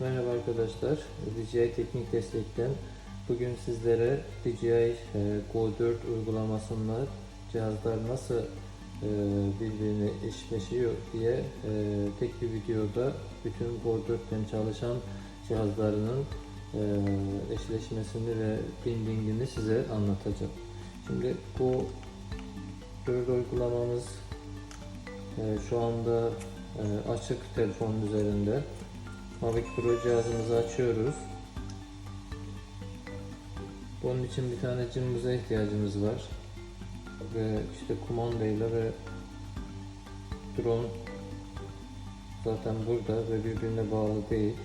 Merhaba arkadaşlar, DJI Teknik Destek'ten bugün sizlere DJI e, Go 4 uygulamasında cihazlar nasıl e, birbirine eşleşiyor diye e, tek bir videoda bütün Go 4'ten çalışan cihazlarının eşleşmesini ve bindingini size anlatacağım. Şimdi bu 4 uygulamamız şu anda açık telefonun üzerinde. Mavic Pro cihazımızı açıyoruz. Bunun için bir tane cımbıza ihtiyacımız var. Ve işte kumandayla ve drone zaten burada ve birbirine bağlı değil.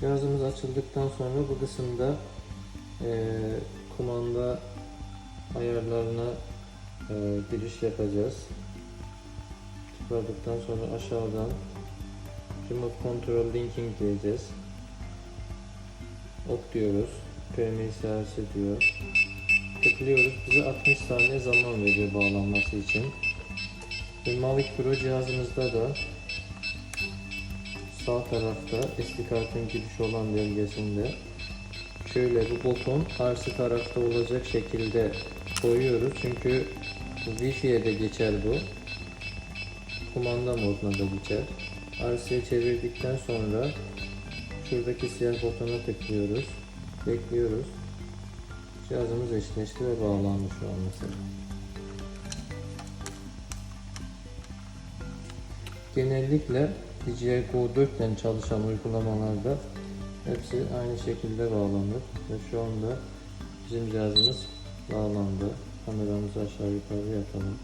Cihazımız açıldıktan sonra bu kısımda eee, kumanda ayarlarına giriş yapacağız. Tıkladıktan sonra aşağıdan Remote Control Linking diyeceğiz. Ok diyoruz. PMSRC diyor. Tıklıyoruz. Bize 60 saniye zaman veriyor bağlanması için. Ve Mavic Pro cihazımızda da sağ tarafta SD kartın girişi olan bölgesinde şöyle bu buton karşı tarafta olacak şekilde koyuyoruz çünkü Wi-Fi'ye de geçer bu. Kumanda moduna da geçer. RC'ye çevirdikten sonra şuradaki siyah butona tıklıyoruz. Bekliyoruz. Cihazımız eşleşti ve bağlandı şu an mesela. Genellikle DJI Go 4 ile çalışan uygulamalarda hepsi aynı şekilde bağlanır ve şu anda bizim cihazımız bağlandı. Kameramızı aşağı yukarı yapalım.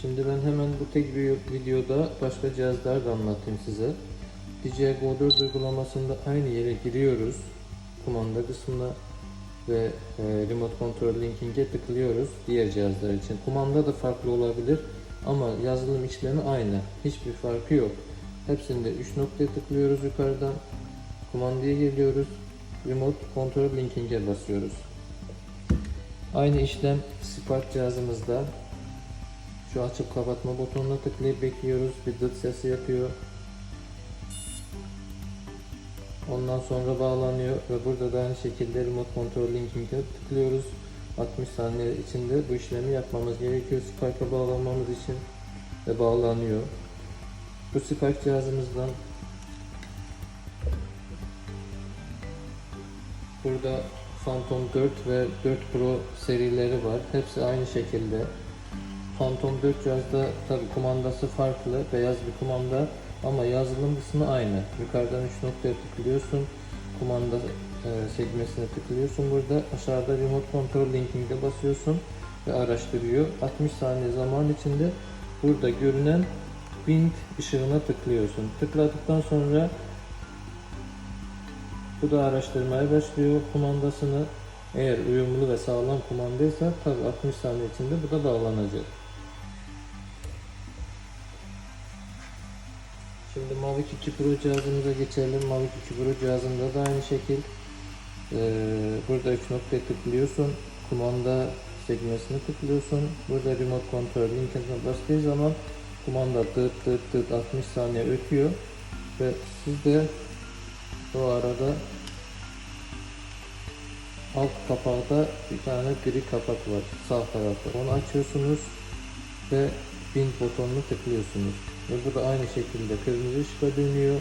Şimdi ben hemen bu tek bir videoda başka cihazlar da anlatayım size. DJI Go 4 uygulamasında aynı yere giriyoruz. Kumanda kısmına ve e, Remote Control Linking'e tıklıyoruz diğer cihazlar için. Kumanda da farklı olabilir ama yazılım işlemi aynı. Hiçbir farkı yok. Hepsinde 3 noktaya tıklıyoruz yukarıdan. Kumandaya geliyoruz. Remote Control Linking'e basıyoruz. Aynı işlem Spark cihazımızda. Şu açıp kapatma butonuna tıklayıp bekliyoruz. Bir dıt sesi yapıyor. Ondan sonra bağlanıyor ve burada da aynı şekilde Remote Control Linking'e tıklıyoruz. 60 saniye içinde bu işlemi yapmamız gerekiyor Spark'a bağlanmamız için ve bağlanıyor. Bu Spark cihazımızdan burada Phantom 4 ve 4 Pro serileri var. Hepsi aynı şekilde. Phantom 4 cihazda tabi kumandası farklı. Beyaz bir kumanda ama yazılım kısmı aynı. Yukarıdan 3 noktaya tıklıyorsun. Kumanda e, sekmesine tıklıyorsun burada. Aşağıda Remote Control Linking'e basıyorsun ve araştırıyor. 60 saniye zaman içinde burada görünen Wind ışığına tıklıyorsun. Tıkladıktan sonra bu da araştırmaya başlıyor kumandasını. Eğer uyumlu ve sağlam kumandaysa tabi 60 saniye içinde bu da bağlanacak. Şimdi Mavic 2 Pro cihazımıza geçelim. Mavic 2 Pro cihazında da aynı şekil. Ee, burada 3 noktaya tıklıyorsun. Kumanda sekmesine tıklıyorsun. Burada Remote Control linkine bastığı zaman kumanda tıt tıt tıt 60 saniye ötüyor. Ve siz de o arada alt kapakta bir tane gri kapak var sağ tarafta. Onu açıyorsunuz ve bin butonunu tıklıyorsunuz. Ve bu da aynı şekilde kırmızı ışığa dönüyor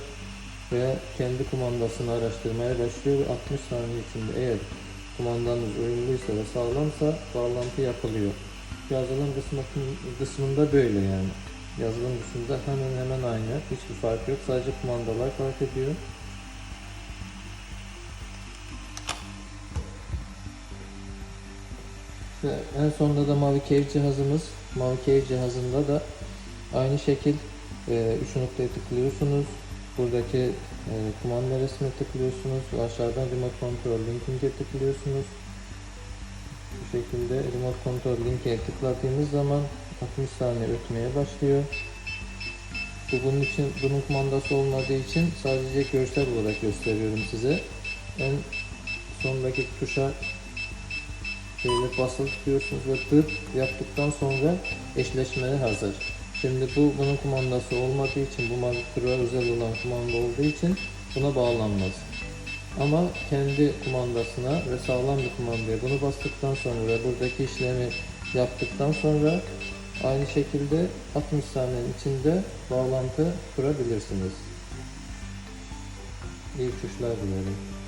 ve kendi kumandasını araştırmaya başlıyor ve 60 saniye içinde eğer kumandanız uyumluysa ve sağlamsa bağlantı yapılıyor. Yazılım kısmı, kısmında böyle yani. Yazılım kısmında hemen hemen aynı. Hiçbir fark yok. Sadece kumandalar fark ediyor. Ve en sonunda da Mavi Cave cihazımız. Mavi Cave cihazında da aynı şekil 3 noktaya tıklıyorsunuz. Buradaki e, kumanda resmine tıklıyorsunuz aşağıdan Remote Control Linking'e tıklıyorsunuz. Bu şekilde Remote Control Link'e tıkladığınız zaman 60 saniye ötmeye başlıyor. Bu bunun için bunun kumandası olmadığı için sadece görsel olarak gösteriyorum size. En sondaki tuşa Böyle basılı tutuyorsunuz ve tık yaptıktan sonra eşleşmeye hazır. Şimdi bu bunun kumandası olmadığı için bu Magicpro'ya özel olan kumanda olduğu için buna bağlanmaz. Ama kendi kumandasına ve sağlam bir kumandaya bunu bastıktan sonra ve buradaki işlemi yaptıktan sonra aynı şekilde 60 saniyenin içinde bağlantı kurabilirsiniz. İyi uçuşlar dilerim.